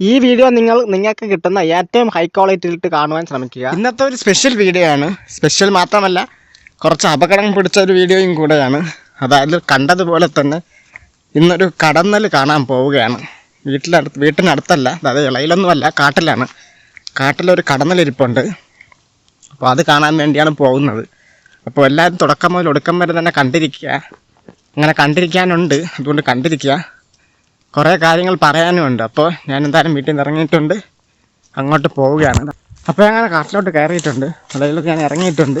ഈ വീഡിയോ നിങ്ങൾ നിങ്ങൾക്ക് കിട്ടുന്ന ഏറ്റവും ഹൈ ക്വാളിറ്റിയിലിട്ട് കാണുവാൻ ശ്രമിക്കുക. ഇന്നത്തെ ഒരു സ്പെഷ്യൽ വീഡിയോ ആണ്. സ്പെഷ്യൽ മാത്രമല്ല കുറച്ച് അപകടം പിടിച്ച ഒരു വീഡിയോയും കൂടെയാണ്. അതായത് കണ്ടതുപോലെ തന്നെ ഇന്നൊരു കടന്നൽ കാണാൻ പോവുകയാണ്. വീട്ടിലടുത്ത് വീട്ടിനടുത്തല്ല അതായത് ഇളയിലൊന്നുമല്ല കാട്ടിലാണ്. കാട്ടിലൊരു കടന്നലിരിപ്പുണ്ട്. അപ്പോൾ അത് കാണാൻ വേണ്ടിയാണ് പോകുന്നത്. അപ്പോൾ എല്ലാവരും തുടക്കം മുതൽ ഒടുക്കം വരെ തന്നെ കണ്ടിരിക്കുക. അങ്ങനെ കണ്ടിരിക്കാനുണ്ട്. അതുകൊണ്ട് കണ്ടിരിക്കുക. കുറേ കാര്യങ്ങൾ പറയാനുമുണ്ട് അപ്പോൾ ഞാൻ എന്തായാലും വീട്ടിൽ നിന്ന് ഇറങ്ങിയിട്ടുണ്ട്. അങ്ങോട്ട് പോവുകയാണ്. അപ്പോൾ അങ്ങനെ കാട്ടിലോട്ട് കയറിയിട്ടുണ്ട്. അതായത് ഞാൻ ഇറങ്ങിയിട്ടുണ്ട്.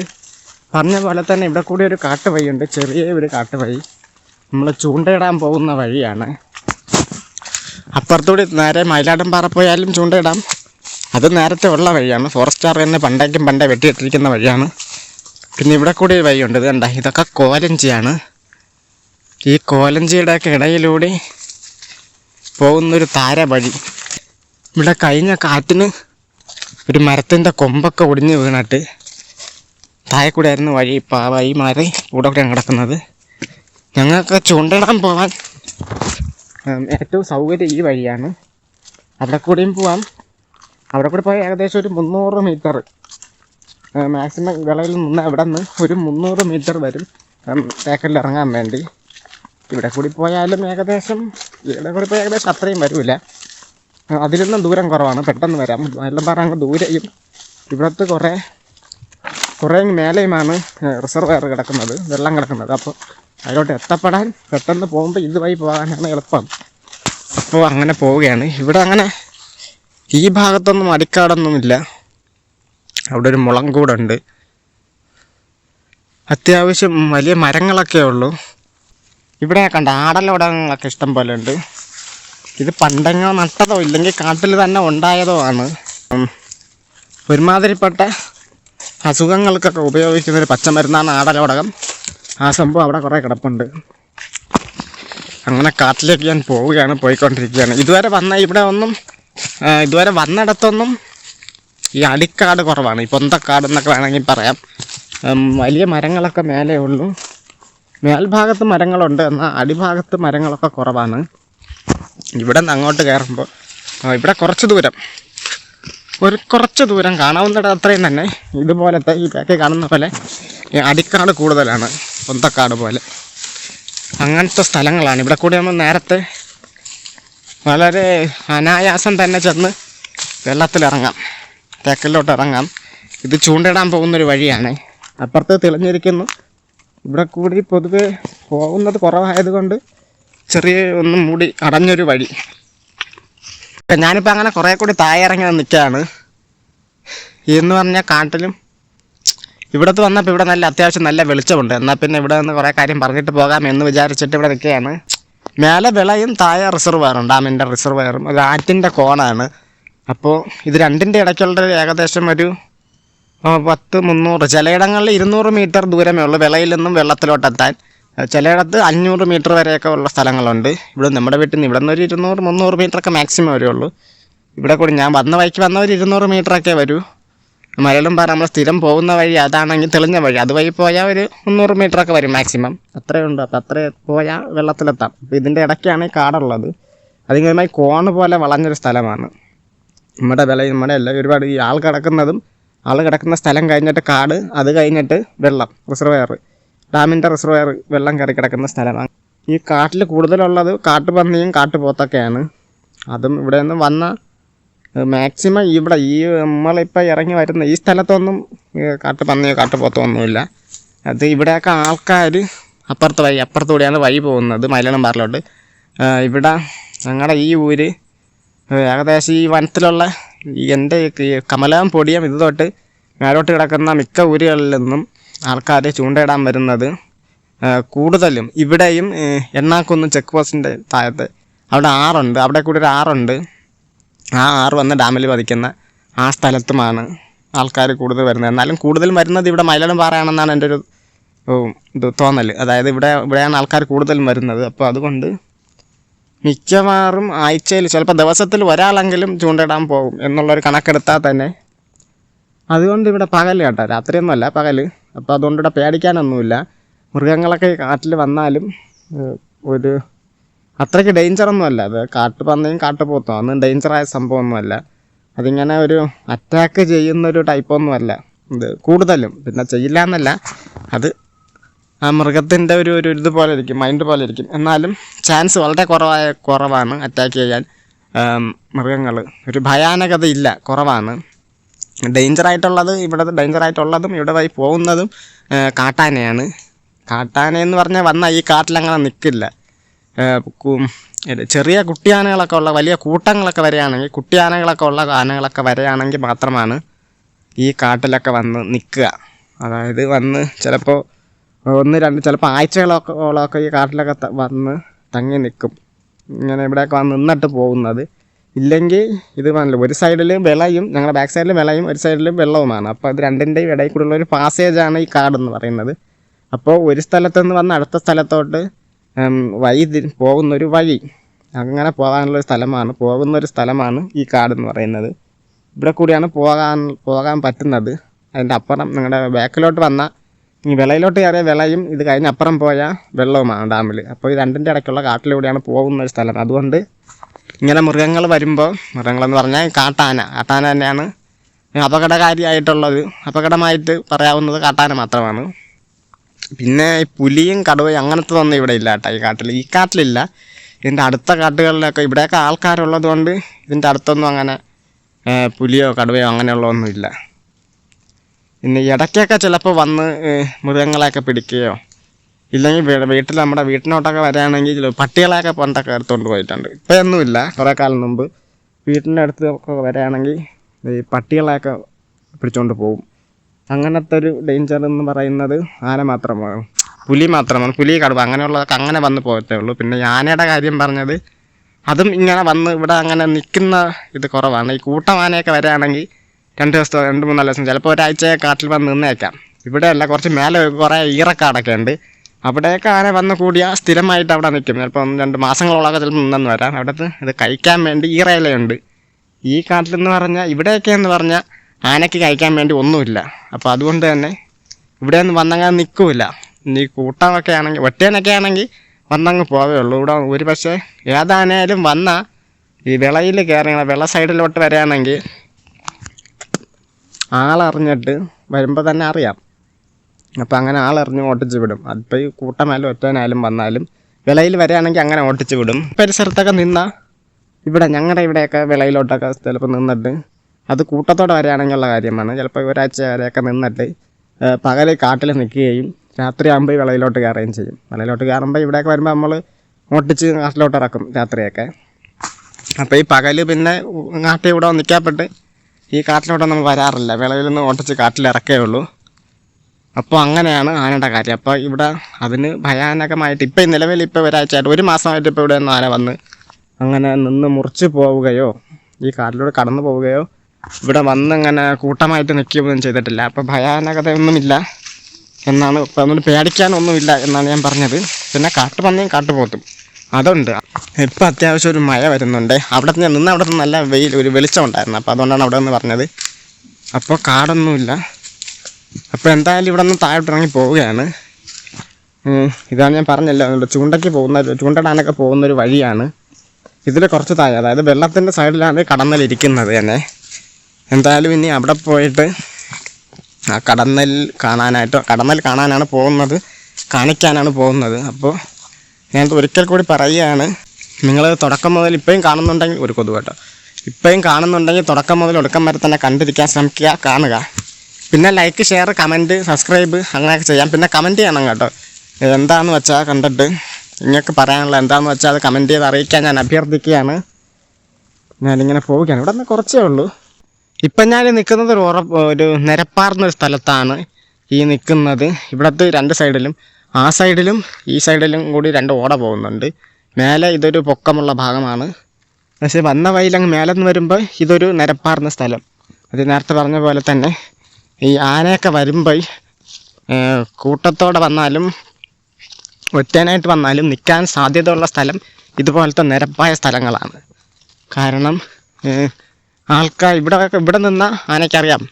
പറഞ്ഞ പോലെ തന്നെ ഇവിടെ കൂടി ഒരു കാട്ടുവഴിയുണ്ട്. ചെറിയ ഒരു കാട്ടുവഴി. നമ്മൾ ചൂണ്ടയിടാൻ പോകുന്ന വഴിയാണ്. അപ്പുറത്തൂടി നേരെ മൈലാടം പാറ പോയാലും ചൂണ്ടയിടാം. അത് നേരത്തെ ഉള്ള വഴിയാണ്. ഫോറസ്റ്റാർ തന്നെ പണ്ടേക്കും പണ്ടേ വെട്ടിയിട്ടിരിക്കുന്ന വഴിയാണ്. പിന്നെ ഇവിടെ കൂടി ഒരു വഴിയുണ്ട്. ഇത് കണ്ട? ഇതൊക്കെ കോലഞ്ചിയാണ്. ഈ കോലഞ്ചിയുടെയൊക്കെ ഇടയിലൂടെ പോകുന്നൊരു താര വഴി. ഇവിടെ കഴിഞ്ഞ കാറ്റിന് ഒരു മരത്തിന്റെ കൊമ്പൊക്കെ ഒടിഞ്ഞ് വീണിട്ട് താഴെ കൂടെ ആയിരുന്നു വഴി ഇപ്പോൾ ആ വഴി മാറി കൂടെ കൂടെയാണ് കിടക്കുന്നത്. ഞങ്ങൾക്ക് ചൂണ്ടിടാൻ പോവാൻ ഏറ്റവും സൗകര്യം ഈ വഴിയാണ്. അവിടെ കൂടെയും പോവാം. അവിടെ കൂടെ പോയാൽ ഏകദേശം ഒരു മുന്നൂറ് മീറ്റർ മാക്സിമം വിളയിൽ നിന്ന് അവിടെ നിന്ന് ഒരു മുന്നൂറ് മീറ്റർ വരും തേക്കലിൽ ഇറങ്ങാൻ വേണ്ടി. ഇവിടെ കൂടി പോയാലും ഏകദേശം ഇവിടെ കൂടി പോയാൽ ഏകദേശം അത്രയും വരില്ല അതിലൊന്നും ദൂരം കുറവാണ്. പെട്ടെന്ന് വരാം. എല്ലാം പറഞ്ഞ ദൂരെയും ഇവിടുത്തെ കുറേ കുറേ മേലെയുമാണ് റിസർവയർ കിടക്കുന്നത് വെള്ളം കിടക്കുന്നത്. അപ്പോൾ അതിലോട്ട് എത്തപ്പെടാൻ പെട്ടെന്ന് പോകുമ്പോൾ ഇതുവഴി പോകാനാണ് എളുപ്പം. അപ്പോൾ അങ്ങനെ പോവുകയാണ്. ഇവിടെ അങ്ങനെ ഈ ഭാഗത്തൊന്നും അടിക്കാടൊന്നുമില്ല. അവിടെ ഒരു മുളം കൂടുണ്ട് അത്യാവശ്യം വലിയ മരങ്ങളൊക്കെ ഉള്ളൂ ഇവിടെ കണ്ട ആടലോടങ്ങളൊക്കെ ഇഷ്ടം പോലെ ഉണ്ട്. ഇത് പണ്ടെങ്ങോ നട്ടതോ ഇല്ലെങ്കിൽ കാട്ടിൽ തന്നെ ഉണ്ടായതോ ആണ്. ഒരുമാതിരിപ്പെട്ട അസുഖങ്ങൾക്കൊക്കെ ഉപയോഗിക്കുന്ന ഒരു പച്ചമരുന്നാണ് ആടലോടകം ആ സംഭവം അവിടെ കുറേ കിടപ്പുണ്ട്. അങ്ങനെ കാട്ടിലേക്ക് ഞാൻ പോവുകയാണ് പോയിക്കൊണ്ടിരിക്കുകയാണ്. ഇതുവരെ വന്ന ഇവിടെ ഒന്നും ഇതുവരെ വന്നിടത്തൊന്നും ഈ അടിക്കാട് കുറവാണ്. ഈ പൊന്തക്കാട് എന്നൊക്കെ വേണമെങ്കിൽ പറയാം. വലിയ മരങ്ങളൊക്കെ മേലേ ഉള്ളൂ. മേൽഭാഗത്ത് മരങ്ങളുണ്ട് എന്നാൽ അടിഭാഗത്ത് മരങ്ങളൊക്കെ കുറവാണ്. ഇവിടെ നിന്ന് അങ്ങോട്ട് കയറുമ്പോൾ ഇവിടെ കുറച്ച് ദൂരം. ഒരു കുറച്ച് ദൂരം കാണാവുന്നിടം അത്രയും തന്നെ. ഇതുപോലത്തെ ഈ ബാക്കി കാണുന്ന പോലെ അടിക്കാട് കൂടുതലാണ് പൊന്തക്കാട് പോലെ. അങ്ങനത്തെ സ്ഥലങ്ങളാണ്. ഇവിടെ കൂടി നമ്മൾ നേരത്തെ വളരെ അനായാസം തന്നെ ചെന്ന് വെള്ളത്തിലിറങ്ങാം തേക്കലിലോട്ട് ഇറങ്ങാം. ഇത് ചൂണ്ടിടാൻ പോകുന്നൊരു വഴിയാണ്. അപ്പുറത്ത് തെളിഞ്ഞിരിക്കുന്നു. ഇവിടെ കൂടി പൊതുവെ പോകുന്നത് കുറവായതുകൊണ്ട് ചെറിയ ഒന്നും മൂടി അടഞ്ഞൊരു വഴി. ഞാനിപ്പോൾ അങ്ങനെ കുറേ കൂടി താഴെ ഇറങ്ങി നിൽക്കുകയാണ്. എന്ന് പറഞ്ഞാൽ കാട്ടിലും ഇവിടത്ത് വന്നപ്പോൾ ഇവിടെ നല്ല അത്യാവശ്യം നല്ല വെളിച്ചമുണ്ട്. എന്നാൽ പിന്നെ ഇവിടെ നിന്ന് കുറേ കാര്യം പറഞ്ഞിട്ട് പോകാം എന്ന് വിചാരിച്ചിട്ട് ഇവിടെ നിൽക്കുകയാണ്. മേലെ വിളയും താഴെ റിസർവയറും ഡാമിന്റെ റിസർവയറും ഒരു ആറ്റിന്റെ കോണാണ്. അപ്പോൾ ഇത് രണ്ടിന്റെ ഇടയ്ക്കുള്ള ഏകദേശം ഒരു പത്ത് മുന്നൂറ്. ചിലയിടങ്ങളിൽ ഇരുന്നൂറ് മീറ്റർ ദൂരമേ ഉള്ളൂ. വിളയിൽ നിന്നും വെള്ളത്തിലോട്ടെത്താൻ. ചിലയിടത്ത് അഞ്ഞൂറ് മീറ്റർ വരെയൊക്കെ ഉള്ള സ്ഥലങ്ങളുണ്ട്. ഇവിടെ നമ്മുടെ വീട്ടിൽ നിന്ന് ഇവിടെ നിന്ന് ഒരു ഇരുന്നൂറ് മുന്നൂറ് മീറ്ററൊക്കെ മാക്സിമം ഉള്ളൂ. ഇവിടെ കൂടി ഞാൻ വന്ന വഴിക്ക് വന്ന ഒരു ഇരുന്നൂറ് മീറ്ററൊക്കെ വരൂ. മലയാളം പറ നമ്മൾ സ്ഥിരം പോകുന്ന വഴി അതാണെങ്കിൽ തെളിഞ്ഞ വഴി. അതുവഴി പോയാൽ ഒരു മുന്നൂറ് മീറ്ററൊക്കെ വരും മാക്സിമം. അത്രയേ ഉണ്ട് അപ്പോൾ അത്രേ പോയാൽ വെള്ളത്തിലെത്താം. അപ്പോൾ ഇതിന്റെ ഇടയ്ക്കാണ് ഈ കാടുള്ളത്. അതിങ്ങനെ കോണ് പോലെ വളഞ്ഞൊരു സ്ഥലമാണ്. നമ്മുടെ വില നമ്മുടെ എല്ലാം ഒരുപാട് ഈ ആൾ കിടക്കുന്നതും ആൾ കിടക്കുന്ന സ്ഥലം കഴിഞ്ഞിട്ട് കാട് അത് കഴിഞ്ഞിട്ട് വെള്ളം റിസർവയർ ഡാമിന്റെ റിസർവയർ വെള്ളം കയറി കിടക്കുന്ന സ്ഥലമാണ്. ഈ കാട്ടിൽ കൂടുതലുള്ളത് കാട്ടുപന്നിയും കാട്ടുപോത്തൊക്കെയാണ്. അതും ഇവിടെ നിന്ന് വന്ന മാക്സിമം ഇവിടെ ഈ നമ്മളിപ്പോൾ ഇറങ്ങി വരുന്ന ഈ സ്ഥലത്തൊന്നും കാട്ടുപന്നിയോ കാട്ടുപോത്തോ ഒന്നുമില്ല. അത് ഇവിടെയൊക്കെ ആൾക്കാർ അപ്പുറത്ത് വഴി അപ്പുറത്തൂടെയാണ് വഴി പോകുന്നത് മലയാളം പാറിലോട്ട് ഇവിടെ ഞങ്ങളുടെ ഈ ഊര് ഏകദേശം ഈ വനത്തിലുള്ള എന്റെ കമലം പൊടിയം ഇത് തൊട്ട് മേലോട്ട് കിടക്കുന്ന മിക്ക ഊരുകളിൽ നിന്നും ആൾക്കാർ ചൂണ്ടയിടാൻ വരുന്നത്. കൂടുതലും ഇവിടെയും എണ്ണാക്കുന്ന് ചെക്ക് പോസ്റ്റിന്റെ താഴത്ത് അവിടെ ആറുണ്ട്. അവിടെ കൂടി ഒരു ആറുണ്ട്. ആ ആറ് വന്ന് ഡാമിൽ പതിക്കുന്ന ആ സ്ഥലത്തുമാണ് ആൾക്കാർ കൂടുതൽ വരുന്നത്. എന്നാലും കൂടുതൽ വരുന്നത് ഇവിടെ മയിലടം പാറയാണെന്നാണ് എന്റെ ഒരു ഇത് തോന്നൽ അതായത് ഇവിടെ ഇവിടെയാണ് ആൾക്കാർ കൂടുതലും വരുന്നത്. അപ്പോൾ അതുകൊണ്ട് മിക്കവാറും ആഴ്ചയിൽ ചിലപ്പോൾ ദിവസത്തിൽ ഒരാളെങ്കിലും ചൂണ്ടയിടാൻ പോകും എന്നുള്ളൊരു കണക്കെടുത്താൽ തന്നെ അതുകൊണ്ട് ഇവിടെ പകൽ കേട്ടോ. രാത്രിയൊന്നുമല്ല പകൽ അപ്പോൾ അതുകൊണ്ട് ഇവിടെ പേടിക്കാനൊന്നുമില്ല. മൃഗങ്ങളൊക്കെ കാട്ടിൽ വന്നാലും ഒരു അത്രയ്ക്ക് ഡേഞ്ചർ ഒന്നുമല്ല. അത് കാട്ടുപന്നിയും കാട്ടുപോത്തും അതൊന്നും ഡേഞ്ചറായ സംഭവമൊന്നുമല്ല. അതിങ്ങനെ ഒരു അറ്റാക്ക് ചെയ്യുന്നൊരു ടൈപ്പൊന്നുമല്ല ഇത് കൂടുതലും. പിന്നെ ചെയ്യില്ല എന്നല്ല. അത് ആ മൃഗത്തിന്റെ ഒരു ഒരു ഇതുപോലെ ഇരിക്കും മൈൻഡ് പോലെ ഇരിക്കും. എന്നാലും ചാൻസ് വളരെ കുറവായ കുറവാണ് അറ്റാക്ക് ചെയ്യാൻ. മൃഗങ്ങൾ ഒരു ഭയാനകത ഇല്ല കുറവാണ്. ഡേഞ്ചർ ആയിട്ടുള്ളത് ഇവിടെ ഡേഞ്ചർ ആയിട്ടുള്ളതും ഇവിടെ വഴി പോകുന്നതും കാട്ടാനയാണ്. കാട്ടാന എന്ന് പറഞ്ഞാൽ വന്നാൽ ഈ കാട്ടിലങ്ങനെ നിൽക്കില്ല ചെറിയ കുട്ടിയാനകളൊക്കെ ഉള്ള വലിയ കൂട്ടങ്ങളൊക്കെ വരികയാണെങ്കിൽ കുട്ടിയാനകളൊക്കെ ഉള്ള ആനകളൊക്കെ വരികയാണെങ്കിൽ മാത്രമാണ് ഈ കാട്ടിലൊക്കെ വന്ന് നിൽക്കുക അതായത് വന്ന് ചിലപ്പോൾ ഒന്ന് രണ്ട് ചിലപ്പോൾ ആഴ്ചകളൊക്കെ ഈ കാട്ടിലൊക്കെ വന്ന് തങ്ങി നിൽക്കും ഇങ്ങനെ ഇവിടെയൊക്കെ വന്ന് നിന്നിട്ട് പോകുന്നത്. ഇല്ലെങ്കിൽ ഇത് പറഞ്ഞില്ല ഒരു സൈഡിൽ വിളയും ഞങ്ങളുടെ ബാക്ക് സൈഡിൽ വിളയും ഒരു സൈഡിൽ വെള്ളവുമാണ്. അപ്പോൾ അത് രണ്ടിന്റെയും ഇടയിൽ കൂടെയുള്ള ഒരു പാസേജാണ് ഈ കാടെന്ന് പറയുന്നത്. അപ്പോൾ ഒരു സ്ഥലത്തു നിന്ന് വന്ന് അടുത്ത സ്ഥലത്തോട്ട് വഴി പോകുന്നൊരു വഴി. അങ്ങനെ പോകാനുള്ള ഒരു സ്ഥലമാണ് പോകുന്ന ഒരു സ്ഥലമാണ് ഈ കാടെന്ന് പറയുന്നത്. ഇവിടെ കൂടിയാണ് പോകാൻ പോകാൻ പറ്റുന്നത്. അതിന്റെ അപ്പുറം നിങ്ങളുടെ ബാക്കിലോട്ട് വന്ന ഈ വിളയിലോട്ട് കയറിയ വിളയും ഇത് കഴിഞ്ഞ് അപ്പുറം പോയ വെള്ളവുമാണ് ഡാമിൽ അപ്പോൾ ഈ രണ്ടിന്റെ ഇടയ്ക്കുള്ള കാട്ടിലൂടെയാണ് പോകുന്ന ഒരു സ്ഥലം. അതുകൊണ്ട് ഇങ്ങനെ മൃഗങ്ങൾ വരുമ്പോൾ മൃഗങ്ങളെന്ന് പറഞ്ഞാൽ കാട്ടാന. കാട്ടാന തന്നെയാണ് അപകടകാരിയായിട്ടുള്ളത്. അപകടമായിട്ട് പറയാവുന്നത് കാട്ടാന മാത്രമാണ്. പിന്നെ ഈ പുലിയും കടുവയും അങ്ങനത്തെ ഒന്നും ഇവിടെ ഇല്ല കേട്ടോ ഈ കാട്ടിൽ ഈ കാട്ടിലില്ല. ഇതിന്റെ അടുത്ത കാട്ടുകളിലൊക്കെ ഇവിടെയൊക്കെ ആൾക്കാരുള്ളത് കൊണ്ട് ഇതിന്റെ അടുത്തൊന്നും അങ്ങനെ പുലിയോ കടുവയോ അങ്ങനെയുള്ളതൊന്നും ഇല്ല. പിന്നെ ഇടയ്ക്കൊക്കെ ചിലപ്പോൾ വന്ന് മൃഗങ്ങളെയൊക്കെ പിടിക്കുകയോ ഇല്ലെങ്കിൽ വീട്ടിൽ നമ്മുടെ വീട്ടിനോട്ടൊക്കെ വരാണെങ്കിൽ പട്ടികളെയൊക്കെ പണ്ടൊക്കെ എടുത്തുകൊണ്ട് പോയിട്ടുണ്ട്. ഇപ്പം ഒന്നുമില്ല കുറേ കാലം മുമ്പ് വീട്ടിന്റെ അടുത്ത് വരാണെങ്കിൽ ഈ പട്ടികളെയൊക്കെ പിടിച്ചുകൊണ്ട് പോകും അങ്ങനത്തെ ഒരു ഡേഞ്ചർ എന്ന് പറയുന്നത് ആന മാത്രമാണ്. പുലി മാത്രമാണ്. പുലി കടുവ അങ്ങനെയുള്ളതൊക്കെ അങ്ങനെ വന്ന് പോകത്തേ ഉള്ളൂ. പിന്നെ ആനയുടെ കാര്യം പറഞ്ഞത് അതും ഇങ്ങനെ വന്ന് ഇവിടെ അങ്ങനെ നിൽക്കുന്ന ഇത് കുറവാണ്. ഈ കൂട്ടം ആനയൊക്കെ വരികയാണെങ്കിൽ രണ്ട് ദിവസത്തോ രണ്ട് മൂന്നാൽ ദിവസം ചിലപ്പോൾ ഒരാഴ്ച കാട്ടിൽ വന്ന് നിന്നേക്കാം. ഇവിടെയല്ല കുറച്ച് മേലെ കുറേ ഈറക്കാടൊക്കെ ഉണ്ട്. അവിടെയൊക്കെ ആന വന്ന് കൂടിയാൽ സ്ഥിരമായിട്ട് അവിടെ നിൽക്കും ചിലപ്പോൾ ഒന്ന് രണ്ട് മാസങ്ങളോളൊക്കെ ചിലപ്പോൾ നിന്നെന്ന് വരാം. അവിടുത്തെ ഇത് കഴിക്കാൻ വേണ്ടി ഈറയിലയുണ്ട് ഈ കാട്ടിലെന്ന് പറഞ്ഞാൽ ഇവിടെയൊക്കെ എന്ന് പറഞ്ഞാൽ ആനയ്ക്ക് കഴിക്കാൻ വേണ്ടി ഒന്നുമില്ല. അപ്പോൾ അതുകൊണ്ട് തന്നെ ഇവിടെ ഒന്ന് വന്നങ്ങനെ നിൽക്കില്ല നീ കൂട്ടമൊക്കെ ആണെങ്കിൽ ഒറ്റേനൊക്കെ ആണെങ്കിൽ വന്നങ്ങ് പോവേ ഉള്ളൂ. ഇവിടെ ഒരു പക്ഷേ ഏതാനായാലും വന്നാൽ ഈ വിളയിൽ കയറി വിള സൈഡിലോട്ട് വരികയാണെങ്കിൽ ആളറിഞ്ഞിട്ട് വരുമ്പോൾ തന്നെ അറിയാം. അപ്പോൾ അങ്ങനെ ആളറിഞ്ഞ് ഓട്ടിച്ച് വിടും. അതിപ്പോൾ ഈ കൂട്ടമായാലും ഒറ്റനായാലും വന്നാലും വിളയിൽ വരികയാണെങ്കിൽ അങ്ങനെ ഓട്ടിച്ച് വിടും. പരിസരത്തൊക്കെ നിന്നാൽ ഇവിടെ ഞങ്ങളുടെ ഇവിടെയൊക്കെ വിളയിലോട്ടൊക്കെ ചിലപ്പോൾ നിന്നിട്ട് അത് കൂട്ടത്തോടെ വരികയാണെങ്കിലുള്ള കാര്യമാണ്. ചിലപ്പോൾ ഒരാഴ്ച വരെയൊക്കെ നിന്നിട്ട് പകൽ കാട്ടിൽ നിൽക്കുകയും രാത്രിയാകുമ്പോൾ വിളയിലോട്ട് കയറുകയും ചെയ്യും. വിളയിലോട്ട് കയറുമ്പോൾ ഇവിടെയൊക്കെ വരുമ്പോൾ നമ്മൾ ഓട്ടിച്ച് കാട്ടിലോട്ട് ഇറക്കും രാത്രിയൊക്കെ. അപ്പോൾ ഈ പകൽ പിന്നെ കാട്ടിൽ ഇവിടെ നിൽക്കാപ്പെട്ട് ഈ കാട്ടിലോട്ട് നമ്മൾ വരാറില്ല. വിളയിൽ നിന്ന് ഓട്ടിച്ച് കാട്ടിലിറക്കേ ഉള്ളൂ. അപ്പോൾ അങ്ങനെയാണ് ആനയുടെ കാര്യം. അപ്പോൾ ഇവിടെ അതിന് ഭയാനകമായിട്ട് ഇപ്പം നിലവിൽ ഇപ്പോൾ ഒരാഴ്ചയായിട്ട് ഒരു മാസമായിട്ട് ഇപ്പോൾ ഇവിടെ നിന്ന് ആന വന്ന് അങ്ങനെ നിന്ന് മുറിച്ച് പോവുകയോ ഈ കാട്ടിലൂടെ കടന്നു പോവുകയോ ഇവിടെ വന്ന് അങ്ങനെ കൂട്ടമായിട്ട് നിൽക്കുകയൊന്നും ചെയ്തിട്ടില്ല. അപ്പോൾ ഭയാനകതയൊന്നുമില്ല എന്നാണ് ഇപ്പം അതുകൊണ്ട് പേടിക്കാനൊന്നുമില്ല എന്നാണ് ഞാൻ പറഞ്ഞത്. പിന്നെ കാട്ടുപന്നിയും കാട്ടുപോത്തും അതുണ്ട്. ഇപ്പം അത്യാവശ്യം ഒരു മഴ വരുന്നുണ്ട്. അവിടെ ഞാൻ നിന്ന് അവിടെ നല്ല വെയിൽ ഒരു വെളിച്ചം ഉണ്ടായിരുന്നു. അപ്പോൾ അതുകൊണ്ടാണ് അവിടെ നിന്ന് പറഞ്ഞത്. അപ്പോൾ കാടൊന്നുമില്ല. അപ്പോൾ എന്തായാലും ഇവിടെ നിന്ന് താഴോട്ട് ഇറങ്ങി പോവുകയാണ് ഇതാണ് ഞാൻ പറഞ്ഞല്ലോ അതുകൊണ്ട് ചൂണ്ടയ്ക്ക് പോകുന്ന ചൂണ്ടടാനൊക്കെ പോകുന്നൊരു വഴിയാണ്. ഇതിൽ കുറച്ച് താഴെ അതായത് വെള്ളത്തിന്റെ സൈഡിലാണ് കടന്നലിരിക്കുന്നത് തന്നെ. എന്തായാലും ഇനി അവിടെ പോയിട്ട് ആ കടന്നൽ കാണാനായിട്ട് കടന്നൽ കാണാനാണ് പോകുന്നത്. കാണിക്കാനാണ് പോകുന്നത്. അപ്പോൾ ഞാൻ ഒരിക്കൽ കൂടി പറയുകയാണ്. നിങ്ങൾ തുടക്കം മുതൽ ഇപ്പോഴും കാണുന്നുണ്ടെങ്കിൽ ഒരു കൊതു കേട്ടോ. ഇപ്പോഴും കാണുന്നുണ്ടെങ്കിൽ തുടക്കം മുതൽ ഒടുക്കം വരെ തന്നെ കണ്ടിരിക്കാൻ ശ്രമിക്കുക കാണുക. പിന്നെ ലൈക്ക് ഷെയർ കമന്റ് സബ്സ്ക്രൈബ് അങ്ങനെയൊക്കെ ചെയ്യാം. പിന്നെ കമന്റ് ചെയ്യണം കേട്ടോ. എന്താണെന്ന് വെച്ചാൽ കണ്ടിട്ട് നിങ്ങൾക്ക് പറയാനുള്ള എന്താണെന്ന് വെച്ചാൽ അത് കമന്റ് ചെയ്ത് അറിയിക്കാൻ ഞാൻ അഭ്യർത്ഥിക്കുകയാണ്. ഞാനിങ്ങനെ പോവുകയാണ്. ഇവിടെ നിന്ന് കുറച്ചേ ഉള്ളൂ. ഇപ്പം ഞാൻ നിൽക്കുന്നത് ഒരു ഉറ ഒരു നിരപ്പാർന്ന ഒരു സ്ഥലത്താണ് ഈ നിൽക്കുന്നത്. ഇവിടത്തെ രണ്ട് സൈഡിലും ആ സൈഡിലും ഈ സൈഡിലും കൂടി രണ്ട് ഓട പോകുന്നുണ്ട്. മേലെ ഇതൊരു പൊക്കമുള്ള ഭാഗമാണ്. പക്ഷേ വന്ന വഴിയിലങ്ങ് മേലെ നിന്ന് വരുമ്പോൾ ഇതൊരു നിരപ്പാർന്ന സ്ഥലം. അത് നേരത്തെ പറഞ്ഞ പോലെ തന്നെ ഈ ആനയൊക്കെ വരുമ്പോൾ കൂട്ടത്തോടെ വന്നാലും ഒറ്റനായിട്ട് വന്നാലും നിൽക്കാൻ സാധ്യതയുള്ള സ്ഥലം ഇതുപോലത്തെ നിരപ്പായ സ്ഥലങ്ങളാണ്. കാരണം ആൾക്കാർ ഇവിടെ ഇവിടെ നിന്നാൽ ആനയ്ക്കറിയാം.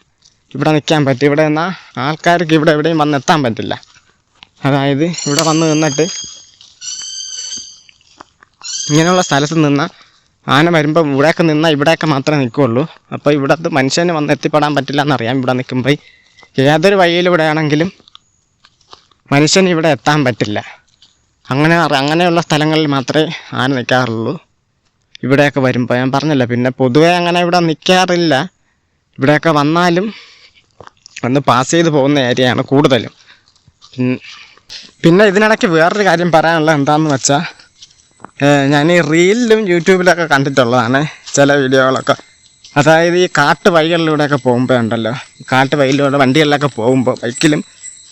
ഇവിടെ നിൽക്കാൻ പറ്റും. ഇവിടെ നിന്നാൽ ആൾക്കാർക്ക് ഇവിടെ എവിടെയും വന്ന് എത്താൻ പറ്റില്ല. അതായത് ഇവിടെ വന്ന് നിന്നിട്ട് ഇങ്ങനെയുള്ള സ്ഥലത്ത് നിന്ന് ആന വരുമ്പോൾ ഇവിടെയൊക്കെ നിന്നാൽ ഇവിടെയൊക്കെ മാത്രമേ നിൽക്കുകയുള്ളൂ അപ്പോൾ ഇവിടത്ത് മനുഷ്യന് വന്ന് എത്തിപ്പെടാൻ പറ്റില്ല എന്നറിയാം ഇവിടെ നിൽക്കുമ്പോൾ ഏതൊരു വഴിയിലൂടെ ആണെങ്കിലും മനുഷ്യന് ഇവിടെ എത്താൻ പറ്റില്ല. അങ്ങനെ അങ്ങനെയുള്ള സ്ഥലങ്ങളിൽ മാത്രമേ ആന നിൽക്കാറുള്ളൂ. ഇവിടെയൊക്കെ വരുമ്പോൾ ഞാൻ പറഞ്ഞല്ലോ പിന്നെ പൊതുവേ അങ്ങനെ ഇവിടെ നിൽക്കാറില്ല. ഇവിടെയൊക്കെ വന്നാലും ഒന്ന് പാസ് ചെയ്ത് പോകുന്ന ഏരിയയാണ് കൂടുതലും. പിന്നെ ഇതിനിടയ്ക്ക് വേറൊരു കാര്യം പറയാനുള്ളത് എന്താണെന്ന് വെച്ചാൽ ഞാൻ ഈ റീലിലും യൂട്യൂബിലൊക്കെ കണ്ടിട്ടുള്ളതാണ് ചില വീഡിയോകളൊക്കെ. അതായത് ഈ കാട്ട് വഴികളിലൂടെയൊക്കെ പോകുമ്പോൾ ഉണ്ടല്ലോ. കാട്ട് വഴിയിലൂടെ വണ്ടികളിലൊക്കെ പോകുമ്പോൾ ബൈക്കിലും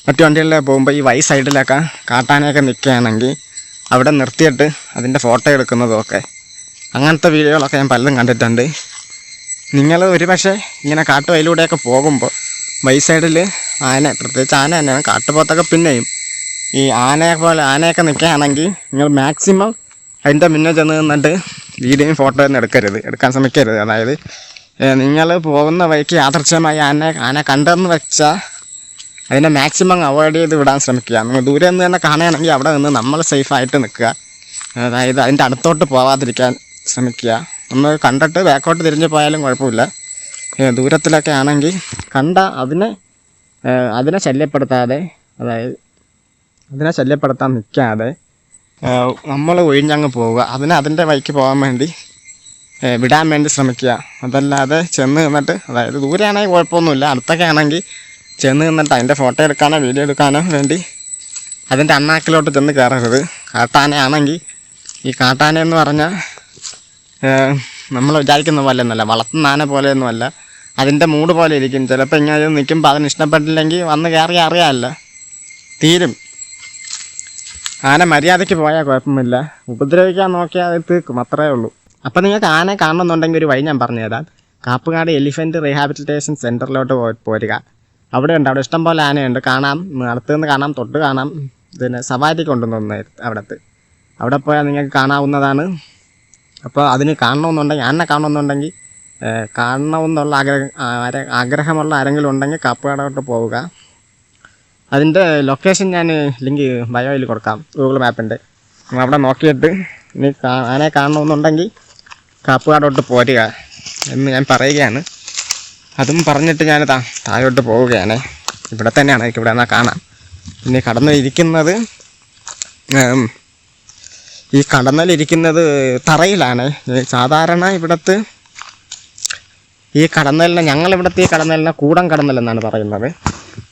മറ്റു വണ്ടികളിലൊക്കെ പോകുമ്പോൾ ഈ വൈ സൈഡിലൊക്കെ കാട്ടാനയൊക്കെ നിൽക്കുകയാണെങ്കിൽ അവിടെ നിർത്തിയിട്ട് അതിന്റെ ഫോട്ടോ എടുക്കുന്നതും ഒക്കെ അങ്ങനത്തെ വീഡിയോകളൊക്കെ ഞാൻ പലതും കണ്ടിട്ടുണ്ട്. നിങ്ങൾ ഒരു പക്ഷേ ഇങ്ങനെ കാട്ടുവഴിയിലൂടെയൊക്കെ പോകുമ്പോൾ വൈ സൈഡിൽ ആന പ്രത്യേകിച്ച് ആന തന്നെയാണ്. കാട്ടുപോത്തൊക്കെ പിന്നെയും ഈ ആനയെ പോലെ ആനയൊക്കെ നിൽക്കുകയാണെങ്കിൽ നിങ്ങൾ മാക്സിമം അതിന്റെ മുന്നേ ചെന്ന് നിന്നിട്ട് വീഡിയോയും ഫോട്ടോ ഒന്നും എടുക്കരുത്. എടുക്കാൻ ശ്രമിക്കരുത്. അതായത് നിങ്ങൾ പോകുന്ന വഴിക്ക് യാദർച്ഛമായി ആനെ ആന കണ്ടെന്ന് വെച്ചാൽ അതിനെ മാക്സിമം അവോയ്ഡ് ചെയ്ത് വിടാൻ ശ്രമിക്കുക. നിങ്ങൾ ദൂരെ നിന്ന് തന്നെ കാണുകയാണെങ്കിൽ അവിടെ നിന്ന് നമ്മൾ സേഫായിട്ട് നിൽക്കുക. അതായത് അതിന്റെ അടുത്തോട്ട് പോവാതിരിക്കാൻ ശ്രമിക്കുക. നമ്മൾ കണ്ടിട്ട് ബാക്കോട്ട് തിരിഞ്ഞ് പോയാലും കുഴപ്പമില്ല. ദൂരത്തിലൊക്കെ ആണെങ്കിൽ കണ്ട അതിനെ അതിനെ ശല്യപ്പെടുത്താതെ അതായത് അതിനെ ശല്യപ്പെടുത്താൻ നിൽക്കാതെ നമ്മൾ ഒഴിഞ്ഞങ്ങ് പോവുക. അതിന് അതിന്റെ വഴിക്ക് പോകാൻ വേണ്ടി വിടാൻ വേണ്ടി ശ്രമിക്കുക. അതല്ലാതെ ചെന്ന് നിന്നിട്ട് അതായത് ദൂരെയാണെങ്കിൽ കുഴപ്പമൊന്നുമില്ല. അടുത്തൊക്കെ ആണെങ്കിൽ ചെന്ന് നിന്നിട്ട് അതിന്റെ ഫോട്ടോ എടുക്കാനോ വീഡിയോ എടുക്കാനോ വേണ്ടി അതിന്റെ അണ്ണാക്കിലോട്ട് ചെന്ന് കയറരുത്. കാട്ടാനയാണെങ്കിൽ ഈ കാട്ടാന എന്ന് പറഞ്ഞാൽ നമ്മൾ വിചാരിക്കുന്ന പോലെയൊന്നുമല്ല. വളർത്തുന്ന ആന പോലെയൊന്നുമല്ല. അതിന്റെ മൂട് പോലെ ഇരിക്കും. ചിലപ്പോൾ ഇങ്ങനെ നിൽക്കുമ്പോൾ അതിന് ഇഷ്ടപ്പെട്ടില്ലെങ്കിൽ വന്ന് കയറി അറിയാമല്ല. തീരും. ആന മര്യാദയ്ക്ക് പോയാൽ കുഴപ്പമില്ല. ഉപദ്രവിക്കാൻ നോക്കിയാൽ അത് തീർക്കും അത്രേ ഉള്ളൂ. അപ്പോൾ നിങ്ങൾക്ക് ആനയെ കാണണമെന്നുണ്ടെങ്കിൽ ഒരു വഴി ഞാൻ പറഞ്ഞുതരാം കാപ്പുകാട് എലിഫന്റ് റീഹാബിലിറ്റേഷൻ സെന്ററിലോട്ട് പോരുക. അവിടെ ഉണ്ട് അവിടെ ഇഷ്ടംപോലെ ആനയുണ്ട്. കാണാം അടുത്ത് നിന്ന് കാണാം തൊട്ട് കാണാം. പിന്നെ സവാരി കൊണ്ടുവന്ന് അവിടത്ത്. അവിടെ പോയാൽ നിങ്ങൾക്ക് കാണാവുന്നതാണ്. അപ്പോൾ അതിന് കാണണമെന്നുണ്ടെങ്കിൽ ആനെ കാണണമെന്നുണ്ടെങ്കിൽ കാണണമെന്നുള്ള ആഗ്രഹം ആഗ്രഹമുള്ള ആരെങ്കിലും ഉണ്ടെങ്കിൽ കാപ്പുകാടോട്ട് പോവുക. അതിന്റെ ലൊക്കേഷൻ ഞാൻ ലിങ്ക് ബയോയിൽ കൊടുക്കാം. ഗൂഗിൾ മാപ്പിന്റെ അവിടെ നോക്കിയിട്ട് ഇനി ആനെ കാണണമെന്നുണ്ടെങ്കിൽ കാപ്പുകാടോട്ട് പോരുക എന്ന് ഞാൻ പറയുകയാണ്. അതും പറഞ്ഞിട്ട് ഞാൻ താ താഴോട്ട് പോവുകയാണ്. ഇവിടെ തന്നെയാണ് എനിക്ക് ഇവിടെ നിന്നാൽ കാണാം. പിന്നെ കടന്നു ഇരിക്കുന്നത് ഉം, ഈ കടന്നലിരിക്കുന്നത് തറയിലാണ്. സാധാരണ ഇവിടത്ത് ഈ കടന്നലിനെ ഞങ്ങളിവിടുത്തെ ഈ കടന്നലിനെ കൂടം കടന്നൽ എന്നാണ് പറയുന്നത്.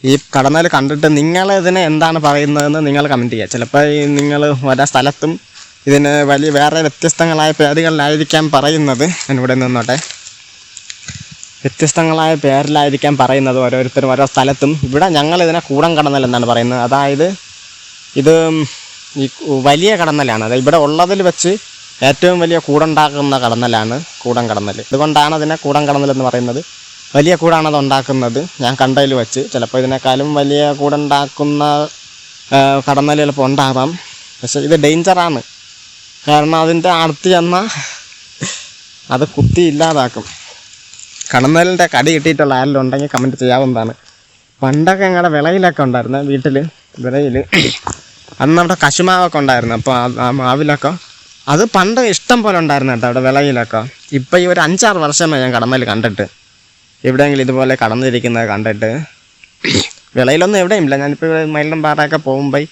ഈ കടന്നൽ കണ്ടിട്ട് നിങ്ങൾ ഇതിനെ എന്താണ് പറയുന്നതെന്ന് നിങ്ങൾ കമന്റ് ചെയ്യുക. ചിലപ്പോൾ നിങ്ങൾ ഓരോ സ്ഥലത്തും ഇതിന് വലിയ വേറെ വ്യത്യസ്തങ്ങളായ പേരുകളിലായിരിക്കാം പറയുന്നത്. ഇവിടെ നിന്നോട്ടെ. വ്യത്യസ്തങ്ങളായ പേരിലായിരിക്കാം പറയുന്നത് ഓരോരുത്തരും ഓരോ സ്ഥലത്തും. ഇവിടെ ഞങ്ങൾ ഇതിനെ കൂടം കടന്നൽ എന്നാണ് പറയുന്നത്. അതായത് ഇത് ഈ വലിയ കടന്നലാണ്. അതായത് ഇവിടെ ഉള്ളതിൽ വെച്ച് ഏറ്റവും വലിയ കൂടുണ്ടാക്കുന്ന കടന്നലാണ് കൂടം കടന്നൽ. ഇതുകൊണ്ടാണ് അതിനെ കൂടം കടന്നൽ എന്ന് പറയുന്നത്. വലിയ കൂടാണ് അത് ഉണ്ടാക്കുന്നത്. ഞാൻ കണ്ടതിൽ വെച്ച്. ചിലപ്പോൾ ഇതിനേക്കാളും വലിയ കൂടുണ്ടാക്കുന്ന കടന്നൽ ചിലപ്പോൾ ഉണ്ടാവാം. പക്ഷെ ഇത് ഡേഞ്ചറാണ് കാരണം അതിന്റെ അടുത്ത് ചെന്നാൽ അത് കുത്തി ഇല്ലാതാക്കും. കടന്നലിന്റെ കടി കിട്ടിയിട്ടുള്ള ആരെങ്കിലും ഉണ്ടെങ്കിൽ കമന്റ് ചെയ്യാവുന്നതാണ്. പണ്ടൊക്കെ ഞങ്ങളുടെ വിളയിലൊക്കെ ഉണ്ടായിരുന്നു വീട്ടിൽ വിളയിൽ അന്ന് അവിടെ കശുമാവൊക്കെ ഉണ്ടായിരുന്നു. അപ്പോൾ ആ- മാവിലൊക്കെ. അത് പണ്ട് ഇഷ്ടം പോലെ ഉണ്ടായിരുന്നു കേട്ടോ അവിടെ വിളയിലൊക്കെ. ഇപ്പം ഈ ഒരു അഞ്ചാറ് വർഷമായി ഞാൻ കടന്നൽ കണ്ടിട്ട്. എവിടെയെങ്കിലും ഇതുപോലെ കടന്നിരിക്കുന്നത് കണ്ടിട്ട്. വിളയിലൊന്നും എവിടെയും ഇല്ല. ഞാനിപ്പോൾ ഇവിടെ പാറയൊക്കെ പോകുമ്പോൾ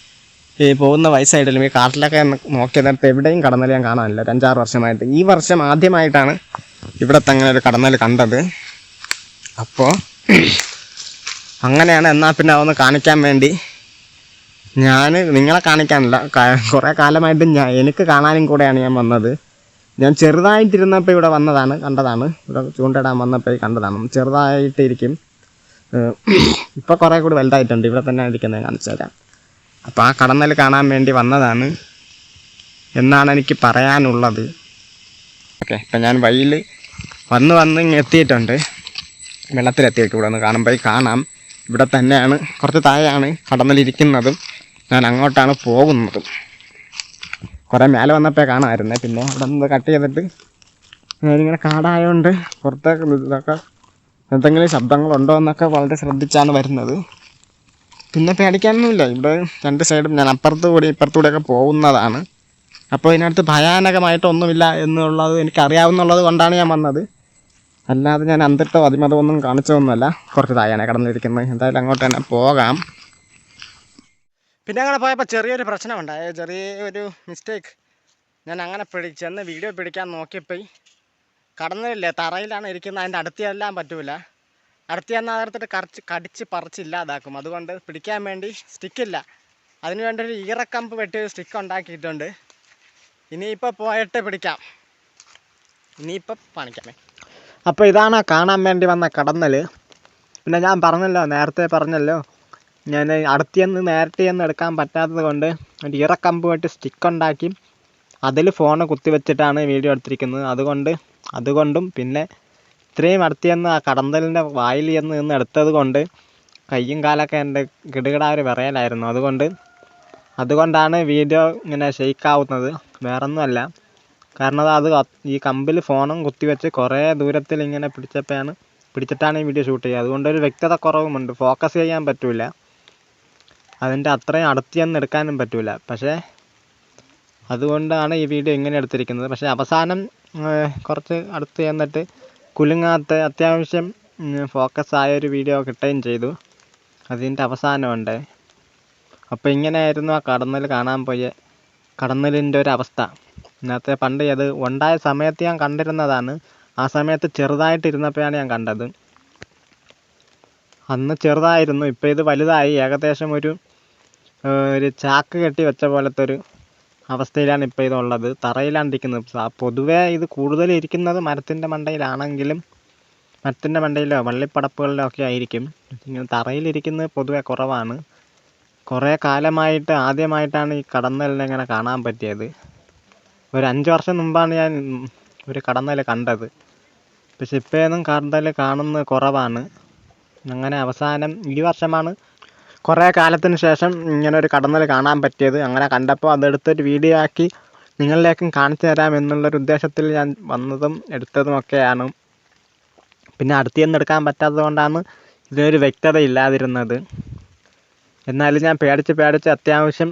ഈ പോകുന്ന വയസ്സായിട്ടില്ല ഈ കാട്ടിലൊക്കെ നോക്കിയതിനകത്ത് എവിടെയും കടന്നൽ ഞാൻ കാണാനില്ല. ഒരു അഞ്ചാറ് വർഷമായിട്ട്. ഈ വർഷം ആദ്യമായിട്ടാണ് ഇവിടുത്തെ അങ്ങനെ ഒരു കടന്നൽ കണ്ടത്. അപ്പോൾ അങ്ങനെയാണ് എന്നാൽ പിന്നെ അതൊന്ന് കാണിക്കാൻ വേണ്ടി. ഞാൻ നിങ്ങളെ കാണിക്കാനല്ല. കുറേ കാലമായിട്ട് ഞാൻ എനിക്ക് കാണാനും കൂടെയാണ് ഞാൻ വന്നത്. ഞാൻ ചെറുതായിട്ടിരുന്നപ്പോൾ ഇവിടെ വന്നതാണ് കണ്ടതാണ്. ഇവിടെ ചൂണ്ടിടാൻ വന്നപ്പോൾ കണ്ടതാണ്. ചെറുതായിട്ടിരിക്കും. ഇപ്പോൾ കുറേ കൂടി വലുതായിട്ടുണ്ട്. ഇവിടെ തന്നെ ഇരിക്കുന്നത് കാണിച്ചു തരാം. അപ്പോൾ ആ കടന്നൽ കാണാൻ വേണ്ടി വന്നതാണ്. എന്നാണ് എനിക്ക് പറയാനുള്ളത്. ഓക്കെ ഇപ്പം ഞാൻ വഴിയിൽ വന്ന് വന്ന് ഇങ്ങ് എത്തിയിട്ടുണ്ട്. വെള്ളത്തിലെത്തിയിട്ട് ഇവിടെ നിന്ന് കാണുമ്പോൾ കാണാം. ഇവിടെ തന്നെയാണ് കുറച്ച് താഴെയാണ് കടന്നലിരിക്കുന്നതും. ഞാൻ അങ്ങോട്ടാണ് പോകുന്നതും. കുറേ മേലെ വന്നപ്പോൾ കാണാമായിരുന്നേ. പിന്നെ അവിടെ നിന്ന് കട്ട് ചെയ്തിട്ട് ഞാനിങ്ങനെ കാടായതുകൊണ്ട് പുറത്തേക്ക് ഇതൊക്കെ എന്തെങ്കിലും ശബ്ദങ്ങളുണ്ടോ എന്നൊക്കെ വളരെ ശ്രദ്ധിച്ചാണ് വരുന്നത്. പിന്നെ പേടിക്കാനൊന്നുമില്ല. ഇവിടെ രണ്ട് സൈഡും ഞാൻ അപ്പുറത്ത് കൂടി ഇപ്പുറത്തൂടെയൊക്കെ പോകുന്നതാണ്. അപ്പോൾ ഇതിനകത്ത് ഭയാനകമായിട്ടൊന്നുമില്ല എന്നുള്ളത് എനിക്കറിയാവുന്നുള്ളത് കൊണ്ടാണ് ഞാൻ വന്നത്. അല്ലാതെ ഞാൻ അന്തിട്ടോ അതിമതമൊന്നും കാണിച്ചതൊന്നുമല്ല. കുറച്ച് തായാണ് കടന്നിരിക്കുന്നത് എന്തായാലും അങ്ങോട്ട് തന്നെ പോകാം. പിന്നെ അങ്ങനെ പോയപ്പോൾ ചെറിയൊരു പ്രശ്നമുണ്ടായ. ചെറിയ ഒരു മിസ്റ്റേക്ക് ഞാൻ അങ്ങനെ പിടി ചെന്ന് വീഡിയോ പിടിക്കാൻ നോക്കിയപ്പോൾ കടന്നില്ലേ തറയിലാണ് ഇരിക്കുന്നത്. അതിന്റെ അടുത്ത് ചെല്ലാൻ പറ്റൂല. അടുത്ത് ചെന്നാൽ അതെടുത്തിട്ട് കറച്ച് കടിച്ച് പറിച്ച് ഇല്ലാതാക്കും. അതുകൊണ്ട് പിടിക്കാൻ വേണ്ടി സ്റ്റിക്കില്ല അതിന് വേണ്ടി ഒരു ഈറക്കമ്പ് വെട്ടി സ്റ്റിക്ക് ഉണ്ടാക്കിയിട്ടുണ്ട്. ഇനിയിപ്പോൾ പോയിട്ട് പിടിക്കാം. ഇനിയിപ്പോൾ പണിക്കാമേ. അപ്പോൾ ഇതാണ് കാണാൻ വേണ്ടി വന്ന കടന്നൽ പിന്നെ ഞാൻ പറഞ്ഞല്ലോ നേരത്തെ പറഞ്ഞല്ലോ ഞാൻ അടുത്തുനിന്ന് നേരത്തെ ചെന്ന് എടുക്കാൻ പറ്റാത്തത് കൊണ്ട് ഒരു ഇറക്കമ്പ് വെട്ടി സ്റ്റിക്ക് ഉണ്ടാക്കി അതിൽ ഫോൺ കുത്തിവെച്ചിട്ടാണ് വീഡിയോ എടുത്തിരിക്കുന്നത്. അതുകൊണ്ട് അതുകൊണ്ടും പിന്നെ ഇത്രയും അടുത്ത് ചെന്ന് ആ കടന്തലിന്റെ വായിൽ ചെന്ന് നിന്ന് എടുത്തത് കൊണ്ട് കയ്യും കാലൊക്കെ എന്റെ കിടുകിടാ ഒരു വിറയലായിരുന്നു. അതുകൊണ്ട് അതുകൊണ്ടാണ് വീഡിയോ ഇങ്ങനെ ഷെയ്ക്കാവുന്നത് വേറൊന്നുമല്ല. കാരണം അത് ഈ കമ്പിൽ ഫോണും കുത്തിവെച്ച് കുറേ ദൂരത്തിൽ ഇങ്ങനെ പിടിച്ചപ്പോഴാണ് പിടിച്ചിട്ടാണ് ഈ വീഡിയോ ഷൂട്ട് ചെയ്യുക. അതുകൊണ്ടൊരു വ്യക്തത കുറവുമുണ്ട്. ഫോക്കസ് ചെയ്യാൻ പറ്റില്ല അതിന്റെ അത്രയും അടുത്ത് ചെന്ന് എടുക്കാനും പറ്റില്ല പക്ഷേ അതുകൊണ്ടാണ് ഈ വീഡിയോ ഇങ്ങനെ എടുത്തിരിക്കുന്നത്. പക്ഷേ അവസാനം കുറച്ച് അടുത്ത് ചെന്നിട്ട് കുലുങ്ങാത്ത അത്യാവശ്യം ഫോക്കസ് ആയ ഒരു വീഡിയോ കിട്ടുകയും ചെയ്തു. അതിന്റെ അവസാനമുണ്ട്. അപ്പോൾ ഇങ്ങനെയായിരുന്നു ആ കടന്നൽ കാണാൻ പോയ കടന്നലിന്റെ ഒരു അവസ്ഥ. ഇന്നത്തെ പണ്ട് അത് ഉണ്ടായ സമയത്ത് ഞാൻ കണ്ടിരുന്നതാണ്. ആ സമയത്ത് ചെറുതായിട്ടിരുന്നപ്പോഴാണ് ഞാൻ കണ്ടത്. അന്ന് ചെറുതായിരുന്നു ഇപ്പോൾ ഇത് വലുതായി. ഏകദേശം ഒരു ഒരു ചാക്ക് കെട്ടി വെച്ച പോലത്തെ ഒരു അവസ്ഥയിലാണ് ഇപ്പോൾ ഇതുള്ളത്. തറയിലാണ് ഇരിക്കുന്നത് പൊതുവെ ഇത് കൂടുതൽ ഇരിക്കുന്നത് മരത്തിന്റെ മണ്ടയിലാണെങ്കിലും മരത്തിന്റെ മണ്ടയിലോ വള്ളിപ്പടപ്പുകളിലോ ഒക്കെ ആയിരിക്കും. ഇങ്ങനെ തറയിലിരിക്കുന്നത് പൊതുവെ കുറവാണ്. കുറേ കാലമായിട്ട് ആദ്യമായിട്ടാണ് ഈ കടന്നലിനെ ഇങ്ങനെ കാണാൻ പറ്റിയത്. ഒരു അഞ്ച് വർഷം മുമ്പാണ് ഞാൻ ഒരു കടന്നൽ കണ്ടത്. പക്ഷെ ഇപ്പോഴൊന്നും കടന്നൽ കാണുന്നത് കുറവാണ്. അങ്ങനെ അവസാനം ഈ വർഷമാണ് കുറേ കാലത്തിന് ശേഷം ഇങ്ങനെ ഒരു കടന്നൽ കാണാൻ പറ്റിയത്. അങ്ങനെ കണ്ടപ്പോൾ അതെടുത്തൊരു വീഡിയോ ആക്കി നിങ്ങളിലേക്കും കാണിച്ചു തരാം എന്നുള്ളൊരു ഉദ്ദേശത്തിൽ ഞാൻ വന്നതും എടുത്തതുമൊക്കെയാണ് പിന്നെ അടുത്ത് ചെന്ന് എടുക്കാൻ പറ്റാത്തത് കൊണ്ടാണ് ഇതിനൊരു വ്യക്തത ഇല്ലാതിരുന്നത്. എന്നാലും ഞാൻ പേടിച്ച് പേടിച്ച് അത്യാവശ്യം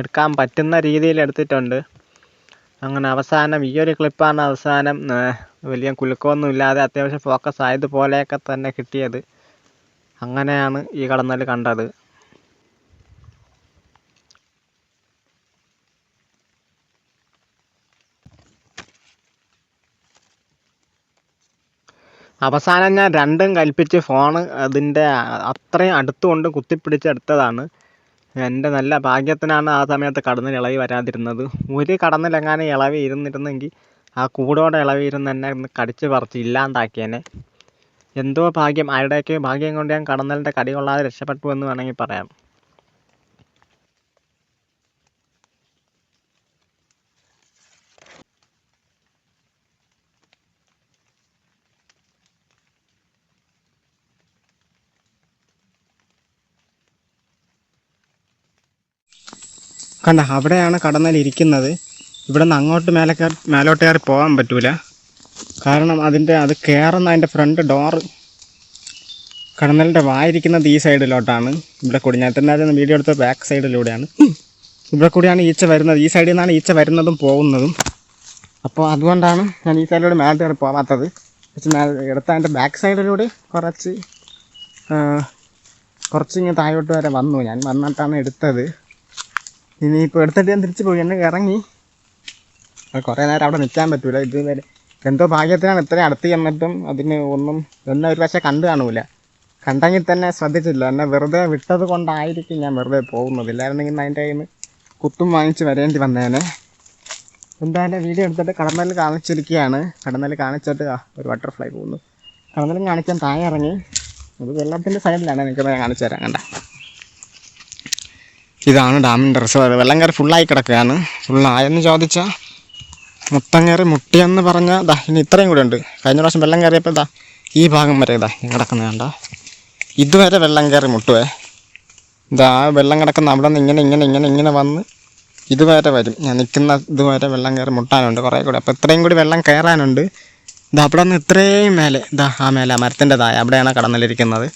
എടുക്കാൻ പറ്റുന്ന രീതിയിൽ എടുത്തിട്ടുണ്ട്. അങ്ങനെ അവസാനം ഈ ഒരു ക്ലിപ്പാണ് അവസാനം വലിയ കുലുക്കമൊന്നും ഇല്ലാതെ അത്യാവശ്യം ഫോക്കസ് ആയതുപോലെയൊക്കെ തന്നെ കിട്ടിയത്. അങ്ങനെയാണ് ഈ കടന്നൽ കണ്ടത്. അവസാനം ഞാൻ രണ്ടും കൽപ്പിച്ച് ഫോണ് അതിന്റെ അത്രയും അടുത്തുകൊണ്ട് കുത്തിപ്പിടിച്ചെടുത്തതാണ് എന്റെ നല്ല ഭാഗ്യത്തിനാണ് ആ സമയത്ത് കടന്നിൽ ഇളവി വരാതിരുന്നത്. ഒരു കടന്നിലെങ്ങാനും ഇളവി ഇരുന്നിരുന്നെങ്കിൽ ആ കൂടോടെ ഇളവി ഇരുന്ന് എന്നെ കടിച്ച് പറിച്ച് ഇല്ലാണ്ടാക്കിയേനെ. എന്തോ ഭാഗ്യം. ആരുടെയൊക്കെ ഭാഗ്യം കൊണ്ട് ഞാൻ കടന്നലിന്റെ കടി കൊള്ളാതെ രക്ഷപ്പെട്ടു എന്ന് വേണമെങ്കിൽ പറയാം. കണ്ട അവിടെയാണ് കടന്നൽ ഇരിക്കുന്നത്. ഇവിടെ നിന്ന് അങ്ങോട്ട് മേലെ മേലോട്ട് കയറി പോകാൻ പറ്റൂല. കാരണം അതിന്റെ അത് കയറുന്ന അതിന്റെ ഫ്രണ്ട് ഡോറ് കടന്നലിന്റെ വായിരിക്കുന്നത് ഈ സൈഡിലോട്ടാണ്. ഇവിടെ കൂടി ഞാൻ തന്നെ വീഡിയോ എടുത്ത ബാക്ക് സൈഡിലൂടെയാണ് ഇവിടെ കൂടിയാണ് ഈച്ച വരുന്നത്. ഈ സൈഡിൽ നിന്നാണ് ഈച്ച വരുന്നതും പോകുന്നതും. അപ്പോൾ അതുകൊണ്ടാണ് ഞാൻ ഈ സൈഡിലൂടെ മേലെ കയറി പോകാത്തത് പക്ഷെ എടുത്ത അതിന്റെ ബാക്ക് സൈഡിലൂടെ കുറച്ച് ആ, കുറച്ച് ഇങ്ങനെ താഴോട്ട് വരെ വന്നു. ഞാൻ വന്നിട്ടാണ് എടുത്തത്. ഇനിയിപ്പോൾ എടുത്തിട്ട് ഞാൻ തിരിച്ച് പോയി. എന്നെ ഇറങ്ങി. കുറേ നേരം അവിടെ നിൽക്കാൻ പറ്റൂല. ഇത് വരെ എന്തോ ഭാഗ്യത്തിനാണ് ഇത്രയും അടുത്ത് ചെന്നിട്ടും അതിന് ഒന്നും എന്നെ ഒരു പക്ഷേ കണ്ടു കാണൂല. കണ്ടെങ്കിൽ തന്നെ ശ്രദ്ധിച്ചില്ല എന്നെ വെറുതെ വിട്ടത് കൊണ്ടായിരിക്കും ഞാൻ വെറുതെ പോകുന്നത്. ഇല്ലായിരുന്നെങ്കിൽ അതിന്റെ കയ്യിൽ നിന്ന് കുത്തും വാങ്ങിച്ച് വരേണ്ടി വന്നേനെ. എന്തായാലും വീഡിയോ എടുത്തിട്ട് കടന്നൽ കാണിച്ചിരിക്കുകയാണ്. കടന്നൽ കാണിച്ചിട്ട് ഒരു ബട്ടർഫ്ലൈ പോകുന്നു. കടന്നലും കാണിക്കാൻ താഴെ ഇറങ്ങി. അത് വെള്ളത്തിന്റെ സൈഡിലാണ് എനിക്ക് ഞാൻ കാണിച്ചു തരാം. കണ്ട. ഇതാണ് ഡാമിന്റെ റിസർവ് വെള്ളം കയറി ഫുള്ളായി കിടക്കുകയാണ്. ഫുള്ളായെന്ന് ചോദിച്ചാൽ മൊത്തം കയറി മുട്ടിയെന്ന് പറഞ്ഞാൽ ദാ ഇനി ഇത്രയും കൂടെ ഉണ്ട്. കഴിഞ്ഞ പ്രാവശ്യം വെള്ളം കയറിയപ്പോൾ ഇതാ ഈ ഭാഗം വരെ ഇതാ കിടക്കുന്ന വേണ്ട ഇതുവരെ വെള്ളം കയറി മുട്ടുവേ. ഇതാ വെള്ളം കിടക്കുന്ന അവിടെ നിന്ന് ഇങ്ങനെ ഇങ്ങനെ ഇങ്ങനെ ഇങ്ങനെ വന്ന് ഇതുവരെ വരും. ഞാൻ നിൽക്കുന്ന ഇതുവരെ വെള്ളം കയറി മുട്ടാനുണ്ട് കുറേ കൂടെ. അപ്പോൾ ഇത്രയും കൂടി വെള്ളം കയറാനുണ്ട്. ഇതാ അവിടെ നിന്ന് ഇത്രയും മേലെ ഇതാ ആ മേലെ ആ മരത്തിന്റെ താഴെ അവിടെയാണ് കടന്നിലിരിക്കുന്നത്.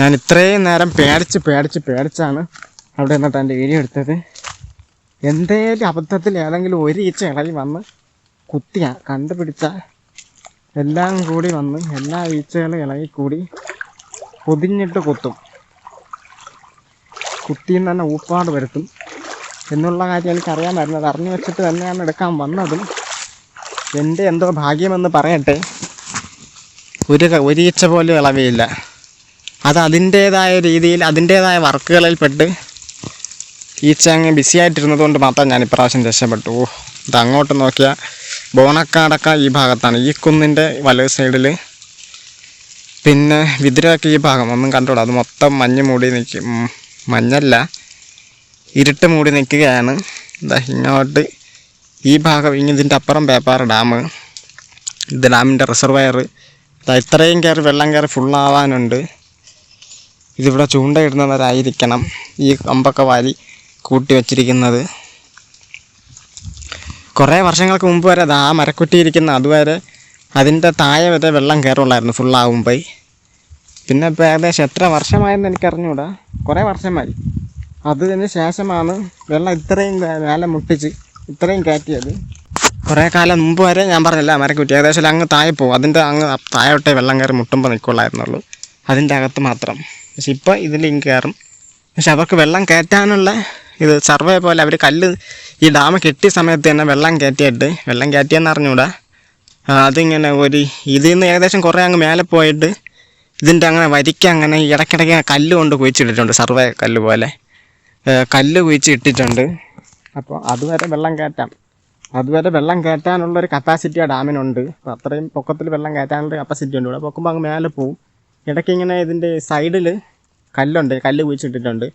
ഞാൻ ഇത്രയും നേരം പേടിച്ച് പേടിച്ച് പേടിച്ചാണ് അവിടെ നിന്നിട്ട് എന്റെ വീഡിയോ എടുത്തത്. എന്തേലും അബദ്ധത്തിൽ ഏതെങ്കിലും ഒരു ഈച്ച ഇളകി വന്ന് കുത്തിയ കണ്ടുപിടിച്ച എല്ലാം കൂടി വന്ന് എല്ലാ ഈച്ചകളും ഇളകി കൂടി പൊതിഞ്ഞിട്ട് കുത്തും. കുത്തിയും തന്നെ ഊപ്പാട് വരുത്തും. എന്നുള്ള കാര്യം എനിക്കറിയാൻ അത് അറിഞ്ഞു വെച്ചിട്ട് തന്നെയാണ് എടുക്കാൻ വന്നതും. എന്റെ എന്തോ ഭാഗ്യമെന്ന് പറയട്ടെ. ഒരു ഒരീച്ച പോലും ഇളവിയില്ല. അത് അതിന്റേതായ രീതിയിൽ അതിന്റേതായ വർക്കുകളിൽപ്പെട്ട് ഈച്ച അങ്ങ് ബിസി ആയിട്ടിരുന്നത് കൊണ്ട് മാത്രം ഞാൻ ഇപ്രാവശ്യം രക്ഷപ്പെട്ടു. ഇത് അങ്ങോട്ട് നോക്കിയാൽ ബോണക്കാടക്ക ഈ ഭാഗത്താണ്. ഈ കുന്നിന്റെ വലത് സൈഡിൽ പിന്നെ വിതിരൊക്കെ ഈ ഭാഗം ഒന്നും കണ്ടോളൂ അത് മൊത്തം മഞ്ഞ് മൂടി നിൽക്കും മഞ്ഞല്ല ഇരുട്ട് മൂടി നിൽക്കുകയാണ്. എന്താ ഇങ്ങോട്ട് ഈ ഭാഗം ഇനി ഇതിന്റെ അപ്പുറം പേപ്പാറ ഡാം. ഇത് ഡാമിന്റെ റിസർവയർ ഇത്രയും കയറി വെള്ളം കയറി ഫുള്ളാവാനുണ്ട് ഇതിവിടെ ചൂണ്ടയിടുന്നവരായിരിക്കണം. ഈ കമ്പൊക്കെ വാരി കൂട്ടി വച്ചിരിക്കുന്നത്. കുറേ വർഷങ്ങൾക്ക് മുമ്പ് വരെ അത് ആ മരക്കുറ്റി ഇരിക്കുന്ന അതുവരെ അതിന്റെ താഴെ വരെ വെള്ളം കയറുള്ളായിരുന്നു ഫുള്ളാകുമ്പോൾ പിന്നെ ഇപ്പോൾ ഏകദേശം എത്ര വർഷമായെന്ന് എനിക്കറിഞ്ഞൂടാ. കുറേ വർഷമായി. അതിന് ശേഷമാണ് വെള്ളം ഇത്രയും മേലെ മുട്ടിച്ച് ഇത്രയും കയറ്റിയത്. കുറേ കാലം മുമ്പ് വരെ ഞാൻ പറഞ്ഞില്ല മരക്കുട്ടി ഏകദേശം അങ്ങ് താഴെ പോകും. അതിന്റെ അങ്ങ് താഴോട്ടേ വെള്ളം കയറി മുട്ടുമ്പോൾ നിൽക്കുള്ളായിരുന്നുള്ളൂ. അതിന്റെ അകത്ത് മാത്രം. പക്ഷെ ഇപ്പോൾ ഇങ്ങ് കയറും. പക്ഷെ അവർക്ക് വെള്ളം കയറ്റാനുള്ള ഇത് സർവേ പോലെ അവർ കല്ല് ഈ ഡാം കെട്ടിയ സമയത്ത് തന്നെ വെള്ളം കയറ്റിയിട്ട് വെള്ളം കയറ്റിയെന്ന് അറിഞ്ഞൂടാ. അതിങ്ങനെ ഒരു ഇതിൽ നിന്ന് ഏകദേശം കുറേ അങ്ങ് മേലെ പോയിട്ട് ഇതിന്റെ അങ്ങനെ വരിക്ക അങ്ങനെ ഇടയ്ക്കിടയ്ക്ക് കല്ല് കൊണ്ട് കുഴിച്ചിട്ടിട്ടുണ്ട് സർവേ കല്ല് പോലെ. കല്ല് കുഴിച്ച് ഇട്ടിട്ടുണ്ട് അപ്പോൾ അതുവരെ വെള്ളം കയറ്റാം. അതുവരെ വെള്ളം കയറ്റാനുള്ളൊരു കപ്പാസിറ്റി ആ ഡാമിനുണ്ട്. അപ്പോൾ അത്രയും പൊക്കത്തിൽ വെള്ളം കയറ്റാനുള്ള കപ്പാസിറ്റി ഉണ്ട്. ഇവിടെ പൊക്കുമ്പോൾ അങ്ങ് മേലെ പോവും. ഇടയ്ക്ക് ഇങ്ങനെ ഇതിന്റെ സൈഡിൽ കല്ലുണ്ട് കല്ല് കുഴിച്ചിട്ടിട്ടുണ്ട്.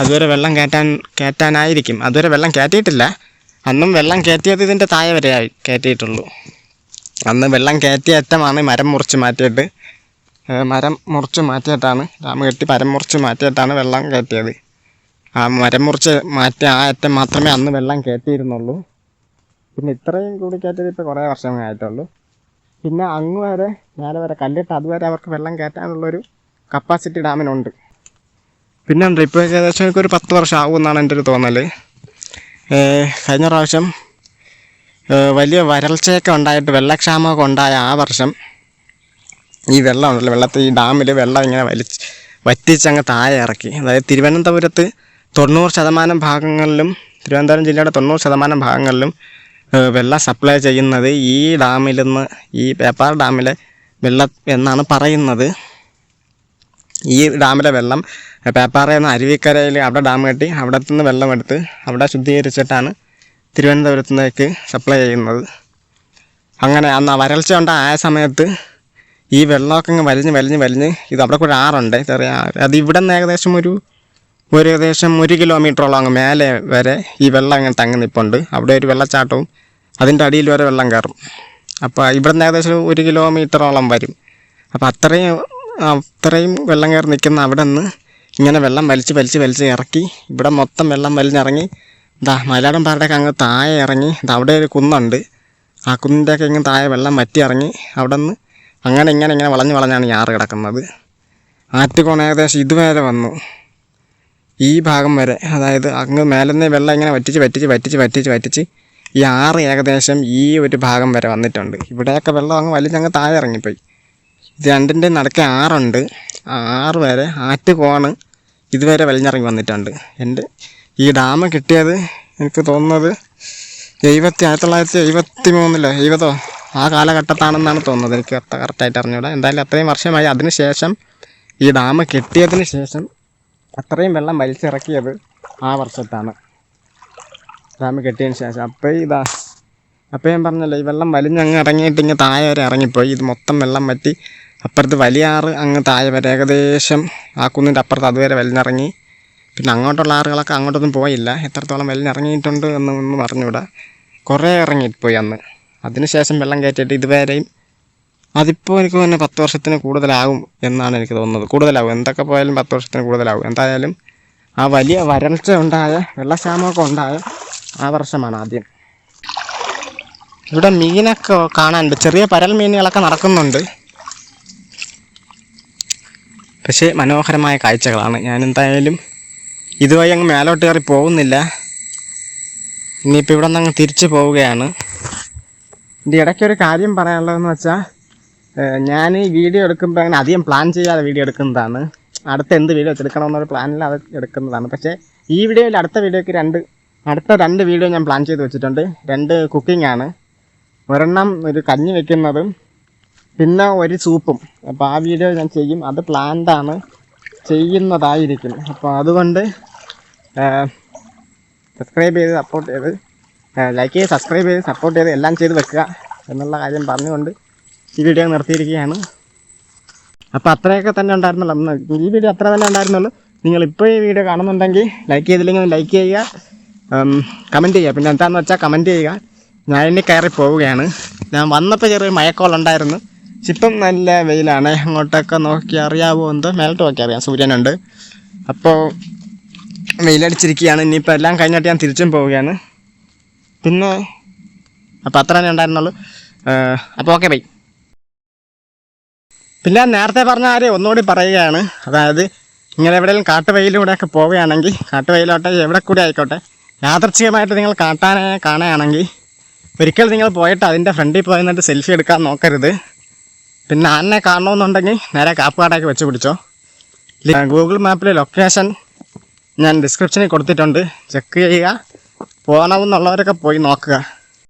അതുവരെ വെള്ളം കയറ്റാൻ കയറ്റാനായിരിക്കും. അതുവരെ വെള്ളം കയറ്റിയിട്ടില്ല. അന്നും വെള്ളം കയറ്റിയത് ഇതിന്റെ താഴെ വരെ ആയി കയറ്റിയിട്ടുള്ളൂ. അന്ന് വെള്ളം കയറ്റിയ അറ്റമാണ് മരം മുറിച്ച് മാറ്റിയിട്ട് മരം മുറിച്ച് മാറ്റിയിട്ടാണ് ഡാം കെട്ടി മരം മുറിച്ച് മാറ്റിയിട്ടാണ് വെള്ളം കയറ്റിയത്. ആ മരം മുറിച്ച് മാറ്റിയ ആ അറ്റം മാത്രമേ അന്ന് വെള്ളം കയറ്റിയിരുന്നുള്ളൂ. പിന്നെ ഇത്രയും കൂടി കയറ്റിയത് ഇപ്പോൾ കുറേ വർഷമേ ആയിട്ടുള്ളൂ. പിന്നെ അങ്ങ് വരെ നേരെ വരെ കല്ലിട്ട് അതുവരെ അവർക്ക് വെള്ളം കയറ്റാനുള്ളൊരു കപ്പാസിറ്റി ഡാമിനുണ്ട്. പിന്നെ ഉണ്ട് ഇപ്പോൾ ഏകദേശം എനിക്ക് ഒരു പത്ത് വർഷം ആകുമെന്നാണ് എന്റെ ഒരു തോന്നൽ കഴിഞ്ഞ പ്രാവശ്യം വലിയ വരൾച്ചയൊക്കെ ഉണ്ടായിട്ട് വെള്ളക്ഷാമമൊക്കെ ഉണ്ടായ ആ വർഷം ഈ വെള്ളം ഉണ്ടല്ലോ വെള്ളത്തിൽ ഈ ഡാമിൽ വെള്ളം ഇങ്ങനെ വലിച്ച് വറ്റിച്ചങ്ങ് താഴെ ഇറക്കി. അതായത് തിരുവനന്തപുരത്ത് തൊണ്ണൂറ് ശതമാനം ഭാഗങ്ങളിലും തിരുവനന്തപുരം ജില്ലയുടെ തൊണ്ണൂറ് ശതമാനം ഭാഗങ്ങളിലും വെള്ളം സപ്ലൈ ചെയ്യുന്നത് ഈ ഡാമിൽ നിന്ന് ഈ പേപ്പാർ ഡാമിലെ വെള്ളം എന്നാണ് പറയുന്നത്. ഈ ഡാമിലെ വെള്ളം പേപ്പാറയിൽ നിന്ന് അരുവിക്കരയിൽ അവിടെ ഡാം കെട്ടി അവിടെ നിന്ന് വെള്ളമെടുത്ത് അവിടെ ശുദ്ധീകരിച്ചിട്ടാണ് തിരുവനന്തപുരത്തുനിന്നേക്ക് സപ്ലൈ ചെയ്യുന്നത്. അങ്ങനെ അന്ന് വരൾച്ച ഉണ്ടായ സമയത്ത് ഈ വെള്ളമൊക്കെ അങ്ങ് വലിഞ്ഞ് വലിഞ്ഞ് വലിഞ്ഞ് ഇത് അവിടെ കൂടെ ആറുണ്ട് ചെറിയ ആറ്. അത് ഇവിടെ നിന്ന് ഏകദേശം ഒരു ഒരു ഏകദേശം ഒരു കിലോമീറ്ററോളം അങ്ങ് മേലെ വരെ ഈ വെള്ളം അങ്ങനെ തങ്ങി നിൽപ്പുണ്ട് അവിടെ ഒരു വെള്ളച്ചാട്ടവും അതിന്റെ അടിയിൽ വരെ വെള്ളം കയറും. അപ്പോൾ ഇവിടെ നിന്ന് ഏകദേശം ഒരു കിലോമീറ്ററോളം വരും. അപ്പോൾ അത്രയും അത്രയും വെള്ളം കയറി നിൽക്കുന്ന അവിടെ നിന്ന് ഇങ്ങനെ വെള്ളം വലിച്ച് വലിച്ച് വലിച്ച് ഇറക്കി. ഇവിടെ മൊത്തം വെള്ളം വലിഞ്ഞിറങ്ങി. ഇതാ മലയാളം പാറയുടെയൊക്കെ അങ്ങ് താഴെ ഇറങ്ങി. അവിടെ ഒരു കുന്നുണ്ട്. ആ കുന്നിന്റെയൊക്കെ ഇങ്ങനെ താഴെ വെള്ളം വറ്റി ഇറങ്ങി. അവിടെ നിന്ന് അങ്ങനെ ഇങ്ങനെ ഇങ്ങനെ വളഞ്ഞ് വളഞ്ഞാണ് ഞാറ് കിടക്കുന്നത്. ആറ്റുകോണ ഏകദേശം ഇതുവരെ വന്നു. ഈ ഭാഗം വരെ അതായത് അങ്ങ് മേലെന്ന് വെള്ളം ഇങ്ങനെ വറ്റിച്ച് വറ്റിച്ച് വറ്റിച്ച് വറ്റിച്ച് വറ്റിച്ച് ഈ ആറ് ഏകദേശം ഈ ഒരു ഭാഗം വരെ വന്നിട്ടുണ്ട്. ഇവിടെയൊക്കെ വെള്ളം അങ്ങ് വലിച്ചങ്ങ് താഴെ ഇറങ്ങിപ്പോയി. ഇത് രണ്ടിന്റെ നടക്കെ ആറുണ്ട്. ആറ് വരെ ആറ്റുകോണ് ഇതുവരെ വലിഞ്ഞിറങ്ങി വന്നിട്ടുണ്ട്. എന്റെ ഈ ഡാം കിട്ടിയത് എനിക്ക് തോന്നുന്നത് എഴുപത്തി ആയിരത്തി തൊള്ളായിരത്തി എഴുപത്തി മൂന്നിലോ എഴുപതോ ആ കാലഘട്ടത്താണെന്നാണ് തോന്നുന്നത്. എനിക്ക് കറക്റ്റ് കറക്റ്റായിട്ട് അറിഞ്ഞൂടാ. എന്തായാലും അത്രയും വർഷമായി അതിന് ശേഷം ഈ ഡാം കെട്ടിയതിന് ശേഷം അത്രയും വെള്ളം വലിച്ചിറക്കിയത് ആ വർഷത്താണ്. ഡാം കെട്ടിയതിന് ശേഷം. അപ്പോൾ ഇതാ അപ്പോൾ ഞാൻ പറഞ്ഞല്ലോ ഈ വെള്ളം വലിഞ്ഞങ്ങ് ഇറങ്ങിയിട്ട് ഇങ്ങ് താഴെ വരെ ഇറങ്ങിപ്പോയി. ഇത് മൊത്തം വെള്ളം വറ്റി അപ്പുറത്ത് വലിയ ആറ് അങ്ങ് താഴെ വരെ ഏകദേശം ആ കുന്നിന്റെ അപ്പുറത്ത് അതുവരെ വലിഞ്ഞിറങ്ങി. പിന്നെ അങ്ങോട്ടുള്ള ആറുകളൊക്കെ അങ്ങോട്ടൊന്നും പോയില്ല. എത്രത്തോളം വലിഞ്ഞിറങ്ങിയിട്ടുണ്ട് എന്ന് ഒന്നും പറഞ്ഞുകൂടാ. കുറേ ഇറങ്ങിപ്പോയി അന്ന്. അതിനുശേഷം വെള്ളം കയറ്റിയിട്ട് ഇതുവരെയും അതിപ്പോൾ എനിക്ക് തന്നെ പത്ത് വർഷത്തിന് കൂടുതലാകും എന്നാണ് എനിക്ക് തോന്നുന്നത്. കൂടുതലാകും. എന്തൊക്കെ പോയാലും പത്ത് വർഷത്തിന് കൂടുതലാകും. എന്തായാലും ആ വലിയ വരൾച്ച ഉണ്ടായ വെള്ളക്ഷാമമൊക്കെ ഉണ്ടായ ആ വർഷമാണ് ആദ്യം. ഇവിടെ മീനൊക്കെ കാണാനുണ്ട്. ചെറിയ പരൽ മീനുകളൊക്കെ നടക്കുന്നുണ്ട്. പക്ഷേ മനോഹരമായ കാഴ്ചകളാണ്. ഞാൻ എന്തായാലും ഇതുവഴി അങ്ങ് മേലോട്ട് കയറി പോകുന്നില്ല. ഇനിയിപ്പോൾ ഇവിടെ നിന്ന് അങ്ങ് തിരിച്ചു പോവുകയാണ്. ഇതിന്റെ ഇടയ്ക്കൊരു കാര്യം പറയാനുള്ളതെന്ന് വെച്ചാൽ ഞാൻ ഈ വീഡിയോ എടുക്കുമ്പോൾ അങ്ങനെ അധികം പ്ലാൻ ചെയ്യാതെ വീഡിയോ എടുക്കുന്നതാണ്. അടുത്ത എന്ത് വീഡിയോ എടുക്കണമെന്നൊരു പ്ലാനിൽ അത് എടുക്കുന്നതാണ്. പക്ഷേ ഈ വീഡിയോയിൽ അടുത്ത വീഡിയോയ്ക്ക് രണ്ട് അടുത്ത രണ്ട് വീഡിയോ ഞാൻ പ്ലാൻ ചെയ്ത് വെച്ചിട്ടുണ്ട്. രണ്ട് കുക്കിംഗ് ആണ്. ഒരെണ്ണം ഒരു കഞ്ഞി വെക്കുന്നതും പിന്നെ ഒരു സൂപ്പും. അപ്പോൾ ആ വീഡിയോ ഞാൻ ചെയ്യും. അത് പ്ലാൻഡാണ് ചെയ്യുന്നതായിരിക്കും. അപ്പോൾ അതുകൊണ്ട് സബ്സ്ക്രൈബ് ചെയ്ത് സപ്പോർട്ട് ചെയ്ത് ലൈക്ക് ചെയ്ത് സബ്സ്ക്രൈബ് ചെയ്ത് സപ്പോർട്ട് ചെയ്ത് എല്ലാം ചെയ്ത് വെക്കുക എന്നുള്ള കാര്യം പറഞ്ഞുകൊണ്ട് ഈ വീഡിയോ നിർത്തിയിരിക്കുകയാണ്. അപ്പോൾ അത്രയൊക്കെ തന്നെ ഉണ്ടായിരുന്നുള്ളൂ ഈ വീഡിയോ അത്ര തന്നെ ഉണ്ടായിരുന്നുള്ളൂ നിങ്ങൾ ഇപ്പോൾ ഈ വീഡിയോ കാണുന്നുണ്ടെങ്കിൽ ലൈക്ക് ചെയ്തില്ലെങ്കിൽ ലൈക്ക് ചെയ്യുക. കമന്റ് ചെയ്യുക. പിന്നെ എന്താണെന്ന് വെച്ചാൽ കമന്റ് ചെയ്യുക. ഞാൻ ഇനി കയറി പോവുകയാണ് ഞാൻ വന്നപ്പോൾ ചെറിയൊരു മയക്കോളുണ്ടായിരുന്നു ഇപ്പം നല്ല വെയിലാണ്. അങ്ങോട്ടൊക്കെ നോക്കി അറിയാവോ എന്തോ? മേലോട്ട് നോക്കി അറിയാം. സൂര്യനുണ്ട്. അപ്പോൾ വെയിലടിച്ചിരിക്കുകയാണ്. ഇനിയിപ്പോൾ എല്ലാം കഴിഞ്ഞിട്ട് ഞാൻ തിരിച്ചും പോവുകയാണ്. പിന്നെ അപ്പോൾ അത്ര തന്നെ ഉണ്ടായിരുന്നുള്ളൂ. അപ്പോൾ ഓക്കെ ബൈ. പിന്നെ നേരത്തെ പറഞ്ഞ ആരെയും ഒന്നുകൂടി പറയുകയാണ്. അതായത് ഇങ്ങനെ എവിടെയെങ്കിലും കാട്ടുവയിലൂടെയൊക്കെ പോവുകയാണെങ്കിൽ കാട്ടുവയിലോട്ടെ എവിടെ കൂടി ആയിക്കോട്ടെ യാദർച്ഛികമായിട്ട് നിങ്ങൾ കാട്ടാനെ കാണുകയാണെങ്കിൽ ഒരിക്കൽ നിങ്ങൾ പോയിട്ട് അതിന്റെ ഫ്രണ്ടിൽ പോയി നിന്നിട്ട് സെൽഫി എടുക്കാൻ നോക്കരുത്. പിന്നെ ആനെ കാണണമെന്നുണ്ടെങ്കിൽ നേരെ കാപ്പുകാടൊക്കെ വെച്ച് പിടിച്ചോ. ഗൂഗിൾ മാപ്പിലെ ലൊക്കേഷൻ ഞാൻ ഡിസ്ക്രിപ്ഷനിൽ കൊടുത്തിട്ടുണ്ട്. ചെക്ക് ചെയ്യുക. പോകണമെന്നുള്ളവരൊക്കെ പോയി നോക്കുക.